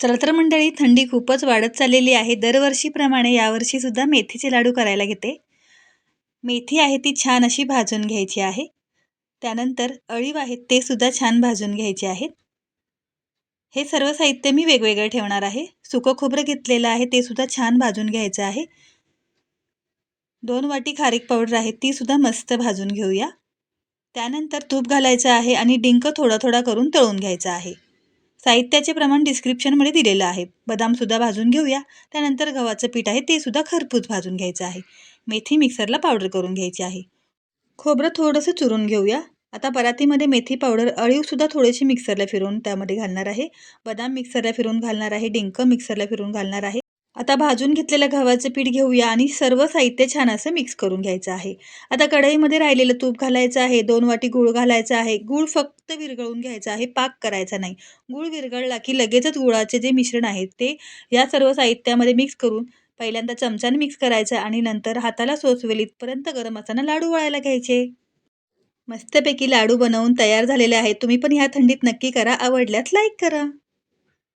चला तर मंडळी थंडी खूपच वाढत चाललेली आहे. दरवर्षीप्रमाणे यावर्षीसुद्धा मेथीचे लाडू करायला घेते. मेथी आहे ती छान अशी भाजून घ्यायची आहे. त्यानंतर अळीव आहेत ते सुद्धा छान भाजून घ्यायचे आहेत. हे सर्व साहित्य मी वेगवेगळं ठेवणार आहे. सुकं खोबरं घेतलेलं आहे ते सुद्धा छान भाजून घ्यायचं आहे. दोन वाटी खारीक पावडर आहे ती सुद्धा मस्त भाजून घेऊया. त्यानंतर तूप घालायचं आहे आणि डिंक थोडा थोडा करून तळून घ्यायचा आहे. साहित्याचे प्रमाण डिस्क्रिप्शनमध्ये दिलेलं आहे. बदामसुद्धा भाजून घेऊया. त्यानंतर गव्हाचं पीठ आहे ते सुद्धा खरपूस भाजून घ्यायचं आहे. मेथी मिक्सरला पावडर करून घ्यायची आहे. खोबरं थोडंसं चुरून घेऊया. आता परातीमध्ये मेथी पावडर अळीवसुद्धा थोडीशी मिक्सरला फिरवून त्यामध्ये घालणार आहे. बदाम मिक्सरला फिरवून घालणार आहे. डिंक मिक्सरला फिरवून घालणार आहे. आता भाजून घेतलेलं गव्हाचं पीठ घेऊया आणि सर्व साहित्य छान असं मिक्स करून घ्यायचं आहे. आता कढईमध्ये राहिलेलं तूप घालायचं आहे दोन वाटी गूळ घालायचं आहे. गूळ फक्त विरघळून घ्यायचं आहे पाक करायचा नाही. गूळ विरघळला की लगेचच गुळाचे जे मिश्रण आहे ते या सर्व साहित्यामध्ये मिक्स करून पहिल्यांदा चमच्याने मिक्स करायचं आणि नंतर हाताला सोसवेल इथपर्यंत गरम असताना लाडू वळायला घ्यायचे. मस्तपैकी लाडू बनवून तयार झालेले आहेत. तुम्ही पण ह्या थंडीत नक्की करा. आवडल्यास लाईक करा.